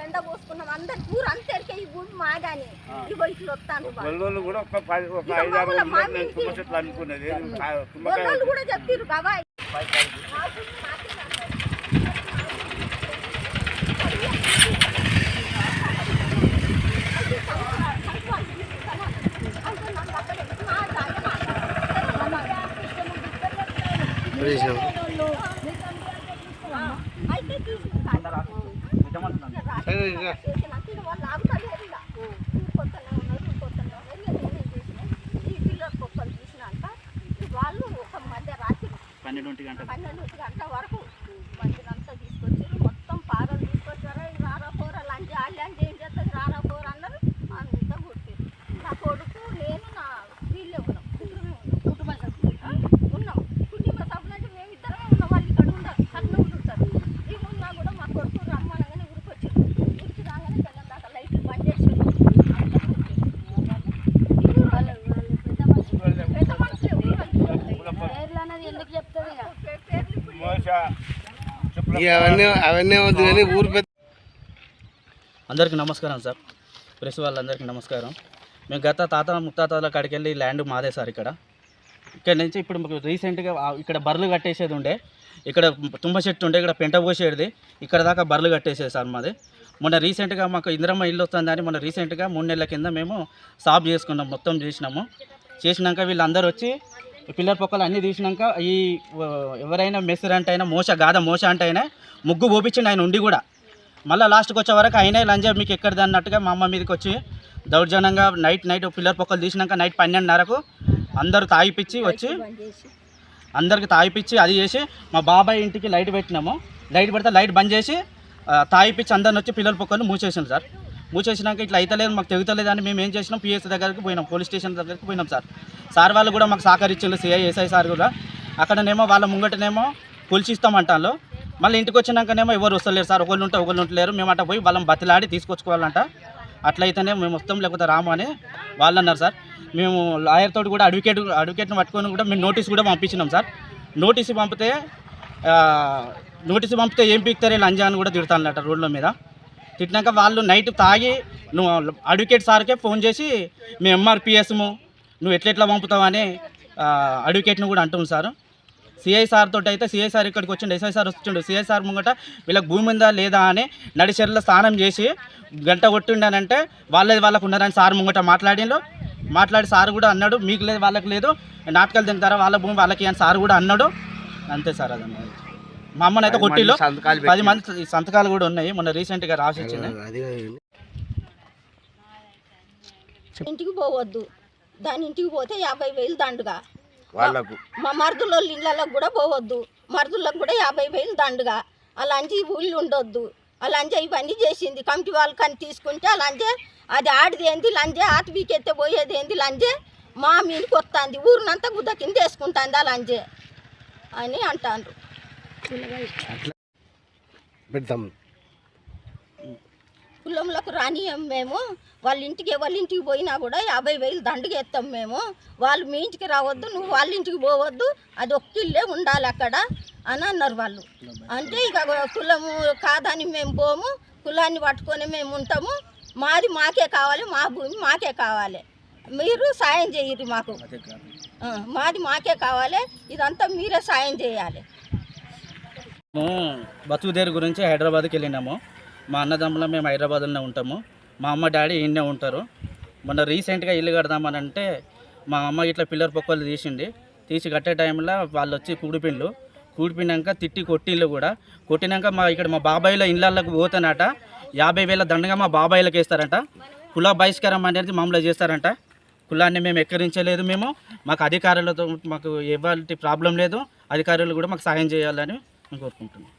ఎండ పోసుకున్నాం. అందరు ఊరు అంతరికే ఈ భూమి మాగాని ఇగో ఇట్లా వస్తాను కూడా ఒక పది ఒక ఇక ఐదు ఆరు మామూలు మా రోజులు నేను ఇంటికి- తుమ్మ చెట్లు అనుకునేది. ఆ తుమ్మకాయ వాళ్ళు కూడా చెప్పారు బాబా. అయితే తీసుకుంటాను. చూసినాక వాళ్ళు మధ్య రాత్రి పన్నెండు గంట పన్నెండు గంటల వరకు అవన్నీ అవన్నీ వద్దు కానీ ఊరు పెద్ద అందరికీ నమస్కారం సార్. ప్రెస్ వాళ్ళందరికీ నమస్కారం. మేము గత తాత ముత్తాతల కాడికి వెళ్ళి ల్యాండ్ మాదే సార్ ఇక్కడ. ఇక్కడ నుంచి ఇప్పుడు మాకు రీసెంట్గా ఇక్కడ బర్రెలు కట్టేసేది ఉండే. ఇక్కడ తుమ్మ చెట్టు ఉండే ఇక్కడ పెంట పోసేది. ఇక్కడ దాకా బర్రెలు కట్టేసేది సార్ మాది. మొన్న రీసెంట్గా మాకు ఇందిరమ్మ ఇల్లు వస్తుందని మొన్న రీసెంట్గా మూడు నెలల కింద మేము సాఫ్ చేసుకున్నాం మొత్తం చేసినాము. చేసినాక వీళ్ళందరూ వచ్చి పిల్లర్ పొక్కలు అన్నీ తీసినాక ఈ ఎవరైనా ఎవరైనా అంటే అయినా మోస గాద మోస అంటే అయినా ముగ్గు పోపించండి ఆయన ఉండి కూడా. మళ్ళీ లాస్ట్కి వచ్చే వరకు అయినా లంజా మీకు ఎక్కడిది అన్నట్టుగా మా అమ్మ మీదకి వచ్చి దౌర్జన్యంగా నైట్ నైట్ పిల్లర్ పొక్కలు తీసినాక నైట్ పన్నెండున్నరకు అందరూ తాగిపిచ్చి వచ్చి అందరికి తాగిపిచ్చి అది చేసి మా బాబాయ్ ఇంటికి లైట్ పెట్టినాము. లైట్ పెడితే లైట్ బంద్ చేసి తాగిపిచ్చి అందరిని వచ్చి పిల్లల పొక్కలు మూసేసాం సార్. మూసేసినాక ఇట్లా అయితలేదు మాకు తెగుతలేదు అని మేము ఏం చేసినాం పిఎస్ దగ్గరికి పోయినాం పోలీస్ స్టేషన్ దగ్గరికి పోయినాం సార్. సార్ వాళ్ళు కూడా మాకు సహకరించారు సిఐ ఎస్ఐ సార్ కూడా. అక్కడనేమో వాళ్ళ ముంగటనేమో కొలిచిస్తామంటాను మళ్ళీ ఇంటికి వచ్చినాకనేమో ఎవరు వస్తలేరు సార్. ఒకళ్ళు ఉంటే ఒకళ్ళు ఉంటలేరు మేము అట్ట పోయి వాళ్ళని బతిలాడి తీసుకొచ్చుకోవాలంట. అట్లయితేనే మేము వస్తాం లేకపోతే రాము అని వాళ్ళు అన్నారు సార్. మేము లాయర్ తోటి కూడా అడ్వకేట్ అడ్వకేట్ని పట్టుకొని కూడా మేము నోటీస్ కూడా పంపించినాం సార్. నోటీస్ పంపితే నోటీసు నోటీస్ పంపితే ఏం పీకుతారే లంజా అని కూడా తిడతానట రోడ్ల మీద. తిట్టినాక వాళ్ళు నైట్ తాగి నువ్వు అడ్వకేట్ సార్కే ఫోన్ చేసి మీ ఎంఆర్పిఎస్ము నువ్వు ఎట్లెట్లా పంపుతావని అడ్వకేట్ని కూడా అంటుంది సార్. సిఐ సార్ తోటి అయితే సిఐ సార్ ఇక్కడికి వచ్చిండు ఎస్ఐ సార్ వచ్చిండు సిఐ సార్ ముంగట వీళ్ళకి భూమి ఉందా లేదా అని నడిచెర్ల స్నానం చేసి గంట కొట్టిండనంటే వాళ్ళది వాళ్ళకు ఉన్నారని సార్ ముంగట మాట్లాడిండు. మాట్లాడి సార్ కూడా అన్నాడు మీకు లేదు వాళ్ళకి లేదు. నాటకాలు తింటారా వాళ్ళ భూమి వాళ్ళకి అని సార్ కూడా అన్నాడు. అంతే సార్ అదన్నమాట మా అమ్మనైతే కొట్టిలో సంతకాలు పది మంది సంతకాలు కూడా ఉన్నాయి. మొన్న రీసెంట్గా రాసి వచ్చింది అది. ఇంటికి పోవద్దు. దాని ఇంటికి పోతే యాభై వేలు దండుగా. వాళ్ళకు. మా మరుదుల ఇళ్ళకి కూడా పోవద్దు. మరుదులకు కూడా యాభై వేలు దండుగా. అలాంటి ఊళ్ళు ఉండొద్దు. అలాంటి ఇవన్నీ చేసింది. కమిటీ వాళ్ళు కానీ తీసుకుంటే అలాంటి అది ఆడిది ఏంది? లంజే ఆట వీకెత్తే పోయేది ఏంది? లంజే మా మీదకి వస్తుంది. ఊరినంతా గుద్ద కింద వేసుకుంటుంది ఆ లంజే అని అంటారు పెడతాం. కులంలోకి రానియం మేము. వాళ్ళ ఇంటికి వాళ్ళ ఇంటికి పోయినా కూడా యాభై వేలు దండగా ఎత్తాం మేము. వాళ్ళు మీ ఇంటికి రావద్దు నువ్వు వాళ్ళ ఇంటికి పోవద్దు. అది ఒక్క ఇల్లే ఉండాలి అక్కడ అని అన్నారు వాళ్ళు. అంటే ఇక కులము కాదని మేము పోము కులాన్ని పట్టుకొని మేము ఉంటాము. మాది మాకే కావాలి మా భూమి మాకే కావాలి. మీరు సాయం చేయరు మాకు. మాది మాకే కావాలి ఇదంతా మీరే సాయం చేయాలి. మేము బతుకుదేరు గురించి హైదరాబాద్కి వెళ్ళినాము. మా అన్నదమ్ముల మేము హైదరాబాద్లోనే ఉంటాము. మా అమ్మ డాడీ ఈయనే ఉంటారు. మొన్న రీసెంట్గా ఇల్లు కడదామని అంటే మా అమ్మ ఇట్లా పిల్లర్ పొక్కలు తీసింది. తీసి కట్టే టైంలో వాళ్ళు వచ్చి కూడిపిండ్లు. కూడిపోయినాక తిట్టి కొట్టిళ్ళు కూడా. కొట్టినాక మా ఇక్కడ మా బాబాయిల ఇళ్ళకు పోతానట. యాభై వేల దండగా మా బాబాయిలకు వేస్తారంట. కుల బహిష్కారం అనేది మామూలు చేస్తారంట. కులాన్ని మేము ఎక్కరించలేదు మేము. మాకు అధికారులతో మాకు ఎలాంటి ప్రాబ్లం లేదు. అధికారులు కూడా మాకు సహాయం చేయాలని మేము కోరుకుంటున్నాను